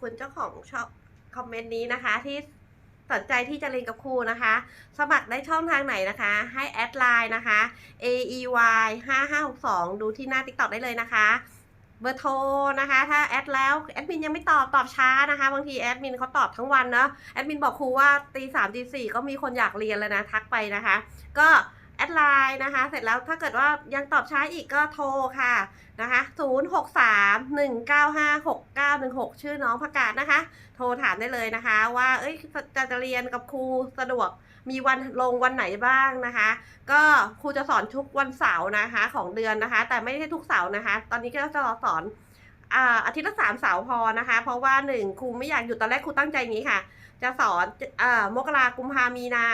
คุณเจ้าของชอบคอมเมนต์นี้นะคะ ที่สนใจที่จะเรียนกับครูนะคะ สมัครได้ช่องทางไหนนะคะ ให้แอดไลน์นะคะ a e y 5 5 6 2ดูที่หน้า TikTok ได้เลยนะคะ เบอร์โทรนะคะ ถ้าแอดแล้วแอดมินยังไม่ตอบตอบช้านะคะ บางทีแอดมินเขาตอบทั้งวันเนาะแอดมินบอกครูว่าตีสามตีสี่ก็มีคนอยากเรียนแล้วนะ ทักไปนะคะ ก็ แอดไลน์นะคะ เสร็จแล้วถ้าเกิดว่ายังตอบช้าอีกก็โทรค่ะนะคะ0 6 3 1 9 5 6 9 1 6 ชื่อน้องประกาศนะคะ โทรถามได้เลยนะคะ ว่าเอ้ยจะจะเรียนกับครูสะดวกมีวันลงวันไหนบ้างนะคะ ก็ครูจะสอนทุกวันเสาร์นะคะ ของเดือนนะคะ แต่ไม่ใช่ทุกเสาร์นะคะ ตอนนี้ก็จะสอนอาทิตย์ละสามเสาร์พอนะคะ เพราะว่าหนึ่งครูไม่อยากหยุดตอนแรกครูตั้งใจอย่างนี้ค่ะ จะสอนอมกรากุมภามีนา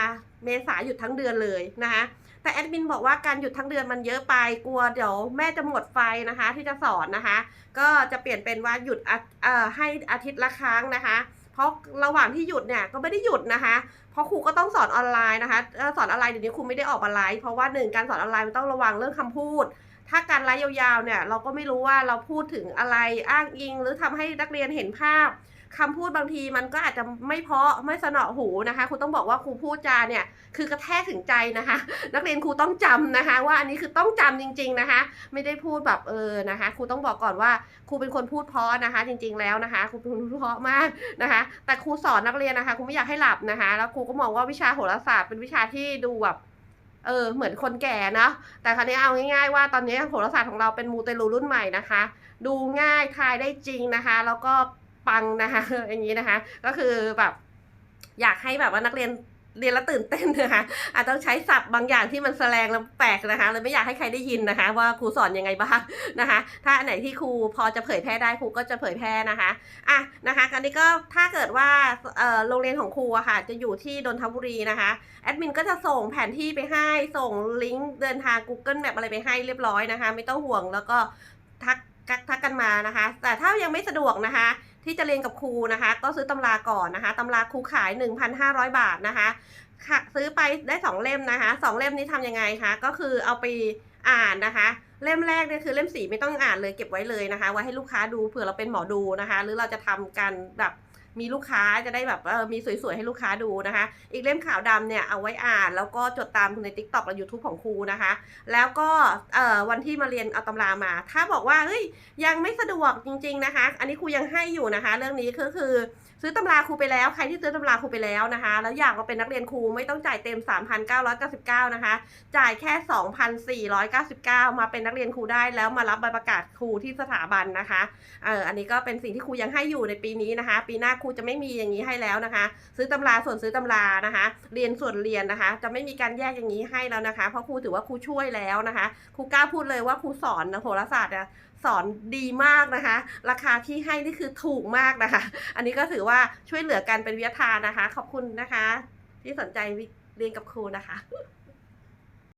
เมษาหยุดทั้งเดือนเลยนะคะ แต่แอดมินบอกว่าการหยุดทั้งเดือนมันเยอะไปกลัวเดี๋ยวแม่จะหมดไฟนะคะ ที่จะสอนนะคะ ก็จะเปลี่ยนเป็นว่าหยุดให้อาทิตย์ละครั้งนะคะเพราะระหว่างที่หยุดเนี่ยก็ไม่ได้หยุดนะคะ เพราะครูก็ต้องสอนออนไลน์นะคะ สอนออนไลน์เดี๋ยวนี้ครูไม่ได้ออกมาไลฟ์เพราะว่าหนึ่งการสอนออนไลน์มันต้องระวังเรื่องคำพูด ถ้าการไลฟ์ยาวๆเนี่ยเราก็ไม่รู้ว่าเราพูดถึงอะไรอ้างอิง หรือทำให้นักเรียนเห็นภาพ คำพูดบางทีมันก็อาจจะไม่เพาะไม่สนอหูนะคะครูต้องบอกว่าครูพูดจาเนี่ยคือกระแทกถึงใจนะคะ นักเรียนครูต้องจำนะคะ ว่าอันนี้คือต้องจำจริง ๆนะคะ ไม่ได้พูดแบบเออนะคะครูต้องบอกก่อนว่าครูเป็นคนพูดเพาะนะคะ จริง ๆ แล้วนะคะครูเป็นคนพูดเพาะมากนะคะ แต่ครูสอนนักเรียนนะคะครูไม่อยากให้หลับนะคะ แล้วครูก็มองว่าวิชาโหราศาสตร์เป็นวิชาที่ดูแบบเออเหมือนคนแก่นะแต่คราวนี้เอาง่ายๆว่าตอนนี้โหราศาสตร์ของเราเป็นมูเตลูรุ่นใหม่นะคะ ดูง่ายทายได้จริงนะคะ แล้วก็ ปังนะคะอย่างนี้นะคะ ก็คือแบบอยากให้แบบว่านักเรียนเรียนแล้วตื่นเต้นนะคะอาจต้องใช้ศัพท์บางอย่างที่มันแสลงแล้วแปลกนะคะเลยไม่อยากให้ใครได้ยินนะคะ ว่าครูสอนยังไงบ้างนะคะ ถ้าอันไหนที่ครูพอจะเผยแพร่ได้ครูก็จะเผยแพร่นะคะอะนะคะกันนี้ก็ถ้าเกิดว่าโรงเรียนของครูอะค่ะจะอยู่ที่นนทบุรีนะคะแอดมินก็จะส่งแผนที่ไปให้ส่งลิงก์เดินทาง Google Map อะไรไปให้เรียบร้อยนะคะ ไม่ต้องห่วงแล้วก็ทักทักกันมานะคะ แต่ถ้ายังไม่สะดวกนะคะ ที่จะเรียนกับครูนะคะ ก็ซื้อตำราก่อนนะคะตำราครูขาย 1,500 บาทนะคะซื้อไปได้ 2 เล่มนะคะสองเล่มนี้ทำยังไงคะก็คือเอาไปอ่านนะคะ เล่มแรกเนี่ยคือเล่มสีไม่ต้องอ่านเลยเก็บไว้เลยนะคะ ไว้ให้ลูกค้าดูเผื่อเราเป็นหมอดูนะคะ หรือเราจะทำการแบบ มีลูกค้าจะได้แบบเออมีสวยๆให้ลูกค้าดูนะคะ อีกเล่มขาวดำเนี่ยเอาไว้อ่านแล้วก็จดตามใน TikTok และ YouTube ของครูนะคะ แล้วก็เอ่อวันที่มาเรียนเอาตำรามา ถ้าบอกว่าเฮ้ยยังไม่สะดวกจริง ๆนะคะ อันนี้ครูยังให้อยู่นะคะ เรื่องนี้ก็คือซื้อตำราครูไปแล้วใครที่ซื้อตำราครูไปแล้วนะคะ แล้วอยากมาเป็นนักเรียนครูไม่ต้องจ่ายเต็ม 3,999 นะคะ จ่ายแค่ 2,499 มาเป็นนักเรียนครูได้แล้วมารับใบประกาศครูที่สถาบันนะคะเอออันนี้ก็เป็นสิ่งที่ครูยังให้อยู่ในปีนี้นะคะ ปีหน้าครูรูจะไม่มีอย่างนี้ให้แล้วนะคะ ซื้อตำราส่วนซื้อตำรานะคะ เรียนส่วนเรียนนะคะ จะไม่มีการแยกอย่างนี้ให้แล้วนะคะ เพราะครูถือว่าครูช่วยแล้วนะคะครูกล้าพูดเลยว่าครูสอนโหราศาสตร์อะสอนดีมากนะคะ ราคาที่ให้นี่คือถูกมากนะคะ อันนี้ก็ถือว่าช่วยเหลือกันเป็นวิทยาทานนะคะ ขอบคุณนะคะ ที่สนใจเรียนกับครูนะคะ